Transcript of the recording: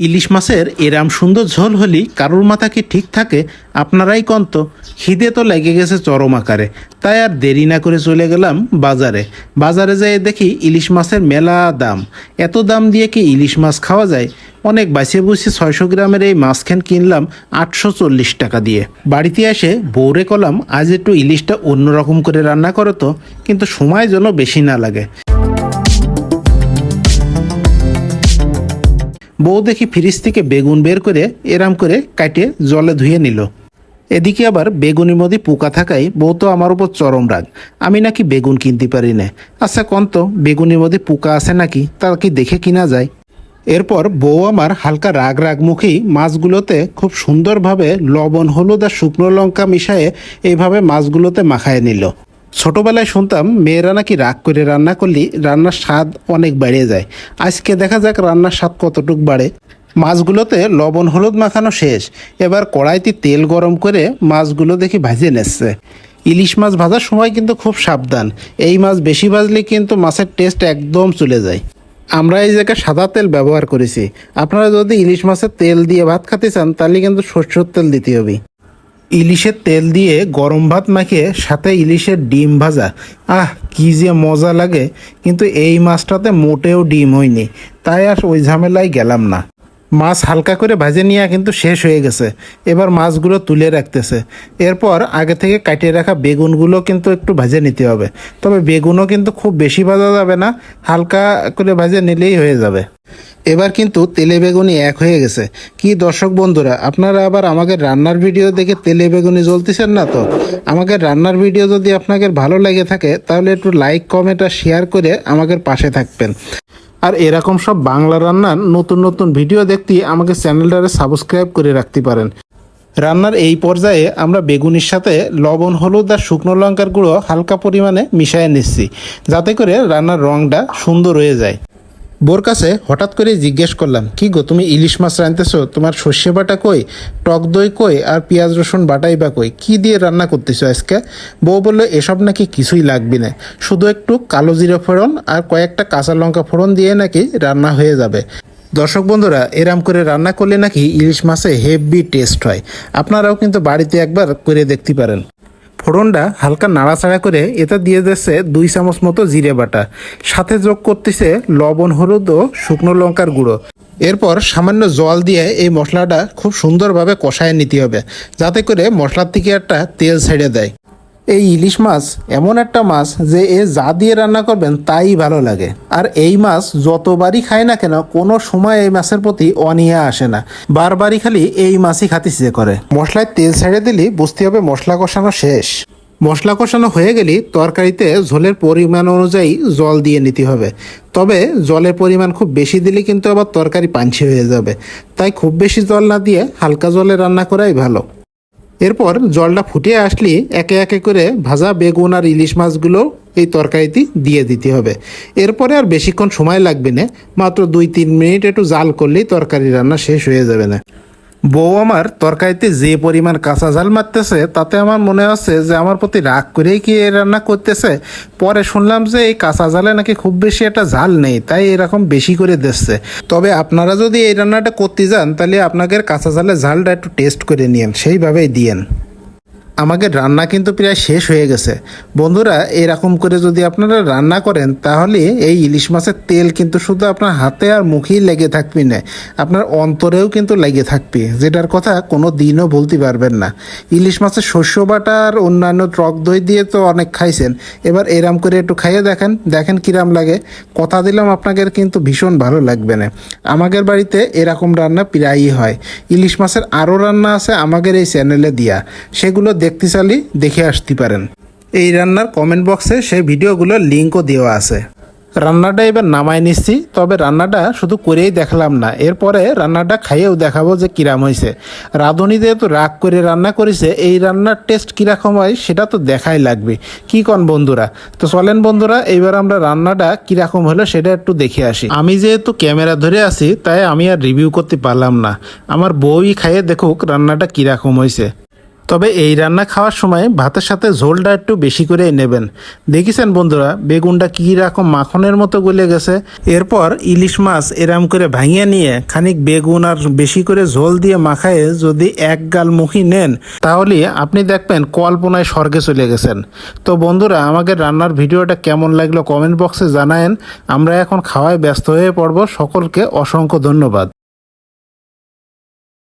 ইলিশ মাছের এরাম সুন্দর ঝোল হলি কারোর মাথা কি ঠিক থাকে? আপনারাই কন্ত। খিদে তো লেগে গেছে চরম আকারে। তাই আর দেরি না করে চলে গেলাম বাজারে। বাজারে যেয়ে দেখি ইলিশ মাছের মেলা দাম। এত দাম দিয়ে কি ইলিশ মাছ খাওয়া যায়? অনেক বাঁচিয়ে বুঝি ছয়শো গ্রামের এই মাছখান কিনলাম আটশো চল্লিশ টাকা দিয়ে। বাড়িতে এসে বৌরে কলাম, আজ একটু ইলিশটা অন্যরকম করে রান্না করো তো। কিন্তু সময় যেন বেশি না লাগে। বউ দেখি ফ্রিজ থেকে বেগুন বের করে এরাম করে কাটে, জলে ধুয়ে নিল। এদিকে আবার বেগুনের মধ্যে পোকা থাকায় বউ তো আমার উপর চরম রাগ। আমি নাকি বেগুন কিনতে পারি না। আচ্ছা কন্ত, বেগুনের মধ্যে পোকা আছে নাকি? তা কি দেখে কিনা যায়? এরপর বউ আমার হালকা রাগ রাগ মুখেই মাছগুলোতে খুব সুন্দরভাবে লবণ, হলুদ আর শুকনো লঙ্কা মিশায়ে এইভাবে মাছগুলোতে মাখায় নিল। ছোটবেলায় শুনতাম, মেয়েরা নাকি রাগ করে রান্না করলে রান্নার স্বাদ অনেক বেড়ে যায়। আজকে দেখা যাক রান্নার স্বাদ কতটুক বাড়ে। মাছগুলোতে লবণ, হলুদ মাখানো শেষ। এবার কড়াইতে তেল গরম করে মাছগুলো দেখি ভাজে নিচ্ছে। ইলিশ মাছ ভাজার সময় কিন্তু খুব সাবধান। এই মাছ বেশি ভাজলে কিন্তু মাছের টেস্ট একদম চলে যায়। আমরা এই জায়গায় সাদা তেল ব্যবহার করেছি। আপনারা যদি ইলিশ মাছের তেল দিয়ে ভাত খেতে চান, তাহলে কিন্তু সরষের তেল দিতে হবে। ইলিশের তেল দিয়ে গরম ভাত মাখিয়ে সাথে ইলিশের ডিম ভাজা। আহ, কি যে মজা লাগে। কিন্তু এই মাছটাতে মোটেও ডিম হয়নি। তাই আর ওই ঝামেলায় গেলাম না। মাছ হালকা করে ভাজে নিয়ে কিন্তু শেষ হয়ে গেছে। এবার মাছগুলো তুলে রাখতেছে। এরপর আগে থেকে কাটিয়ে রাখা বেগুনগুলো কিন্তু একটু ভাজে নিতে হবে। তবে বেগুনও কিন্তু খুব বেশি ভাজা যাবে না। হালকা করে ভাজে নিলেই হয়ে যাবে। এবার কিন্তু তেলে বেগুনি এক হয়ে গেছে। কি দর্শক বন্ধুরা, আপনারা আবার আমাকে রান্নার ভিডিও দেখে তেলে বেগুনি জ্বলতেছেন না তো? আমাকে রান্নার ভিডিও যদি আপনাদের ভালো লেগে থাকে, তাহলে একটু লাইক কমেন্ট আর শেয়ার করে আমাদের পাশে থাকবেন। আর এরকম সব বাংলা রান্নার নতুন নতুন ভিডিও দেখতে আমাকে চ্যানেলটারে সাবস্ক্রাইব করে রাখতে পারেন। রান্নার এই পর্যায়ে আমরা বেগুনির সাথে লবণ, হলুদ আর শুকনো লঙ্কার গুঁড়ো হালকা পরিমাণে মিশিয়ে নিচ্ছি, যাতে করে রান্নার রঙটা সুন্দর হয়ে যায়। বোর কাছে হঠাৎ করে জিজ্ঞেস করলাম, কি গো, তুমি ইলিশ মাছ রাঁধতেছো? তোমার সর্ষে বাটা কই? টক দই কই? আর পেঁয়াজ রসুন বাটাই বা কই? কি দিয়ে রান্না করতেছো আজকে? বউ বলল, এসব নাকি কিছুই লাগবে না। শুধু একটু কালো জিরে ফোড়ন আর কয়েকটা কাঁচা লঙ্কা ফোড়ন দিয়ে নাকি রান্না হয়ে যাবে। দর্শক বন্ধুরা, এরাম করে রান্না করলে নাকি ইলিশ মাছে হেভি টেস্ট হয়। আপনারাও কিন্তু বাড়িতে একবার করে দেখতে পারেন। ফোড়নটা হালকা নাড়াচাড়া করে এটা দিয়ে দিচ্ছে দুই চামচ মতো জিরে বাটা। সাথে যোগ করতেছে লবণ, হলুদ ও শুকনো লঙ্কার গুঁড়ো। এরপর সামান্য জল দিয়ে এই মশলাটা খুব সুন্দরভাবে কষায় নিতে হবে, যাতে করে মশলার থেকে একটা তেল ছেড়ে দেয়। এই ইলিশ মাছ এমন একটা মাছ যে এ যা দিয়ে রান্না করবেন তাই ভালো লাগে। আর এই মাছ যতবারই খায় না কেন, কোনো সময় এই মাছের প্রতি অনীহা আসে না। বারবারই খালি এই মাছই খাতে ইচ্ছে করে। মশলায় তেল ছেড়ে দিলি, বুঝতে হবে মশলা কষানো শেষ। মশলা কষানো হয়ে গেলে, তরকারিতে ঝোলের পরিমাণ অনুযায়ী জল দিয়ে নিতে হবে। তবে জলের পরিমাণ খুব বেশি দিলে কিন্তু আবার তরকারি পাঞ্ছি হয়ে যাবে। তাই খুব বেশি জল না দিয়ে হালকা জলে রান্না করাই ভালো। এরপর জলটা ফুটিয়ে আসলে একে একে করে ভাজা বেগুন আর ইলিশ মাছগুলো এই তরকারিতে দিয়ে দিতে হবে। এরপরে আর বেশিক্ষণ সময় লাগবে না, মাত্র দুই তিন মিনিট একটু জাল করলেই তরকারি রান্না শেষ হয়ে যাবে না। বউ আমার তরকারিতে যে পরিমাণ কাঁচা জাল মারতেছে, তাতে আমার মনে হচ্ছে যে আমার প্রতি রাগ করেই কি রান্না করতেছে। পরে শুনলাম যে এই কাঁচা জালে নাকি খুব বেশি একটা ঝাল নেই, তাই এরকম বেশি করে দিচ্ছে। তবে আপনারা যদি এই রান্নাটা করতে যান, তাহলে আপনাদের কাঁচা ঝালের ঝালটা একটু টেস্ট করে নিন সেইভাবেই দিয়েন। আমাদের রান্না কিন্তু প্রায় শেষ হয়ে গেছে। বন্ধুরা, এরকম করে যদি আপনারা রান্না করেন, তাহলে এই ইলিশ মাছের তেল কিন্তু শুধু আপনার হাতে আর মুখেই লেগে থাকবে না, আপনার অন্তরেও কিন্তু লেগে থাকবে, যেটার কথা কোনো দিনও বলতে পারবেন না। ইলিশ মাছের শস্য বাটা আর অন্যান্য টক দই দিয়ে তো অনেক খাইছেন। এবার এরাম করে একটু খাইয়ে দেখেন দেখেন কিরাম লাগে। কথা দিলাম আপনাদের কিন্তু ভীষণ ভালো লাগবে না। আমাদের বাড়িতে এরকম রান্না প্রায়ই হয়। ইলিশ মাছের আরও রান্না আছে আমাদের এই চ্যানেলে দিয়া। সেগুলো দেখতে দেখে আসতে পারেন। এই রান্নার কমেন্ট বক্সে সেই ভিডিওগুলোর লিঙ্কও দেওয়া আছে। রান্নাটা এবার নামাই নিচ্ছি, তবে রান্নাটা শুধু করেই দেখলাম না, এরপরে রান্নাটা খাইয়েও দেখাবো যে কিরাম হয়েছে রাঁধুনি যেহেতু রাগ করে রান্না করেছে, এই রান্নার টেস্ট কীরকম হয় সেটা তো দেখাই লাগবে। কি কন বন্ধুরা? তো চলেন বন্ধুরা এইবার আমরা রান্নাটা কীরকম হলো সেটা একটু দেখে আসি। আমি যেহেতু ক্যামেরা ধরে আছি, তাই আমি আর রিভিউ করতে পারলাম না। আমার বউই খাইয়ে দেখুক রান্নাটা কীরকম হয়েছে তবে এই রান্না খাওয়ার সময় ভাতের সাথে ঝোলটা একটু বেশি করে নেবেন। দেখেছেন বন্ধুরা, বেগুনটা কী রকম মাখনের মতো গলে গেছে। এরপর ইলিশ মাছ এরাম করে ভাঙিয়ে নিয়ে খানিক বেগুন আর বেশি করে ঝোল দিয়ে মাখায় যদি এক গাল মুখি নেন, তাহলে আপনি দেখবেন কল্পনায় স্বর্গে চলে গেছেন। তো বন্ধুরা আমাকে রান্নার ভিডিওটা কেমন লাগল কমেন্ট বক্সে জানায়েন। আমরা এখন খাওয়ায় ব্যস্ত হয়ে পড়ব। সকলকে অসংখ্য ধন্যবাদ।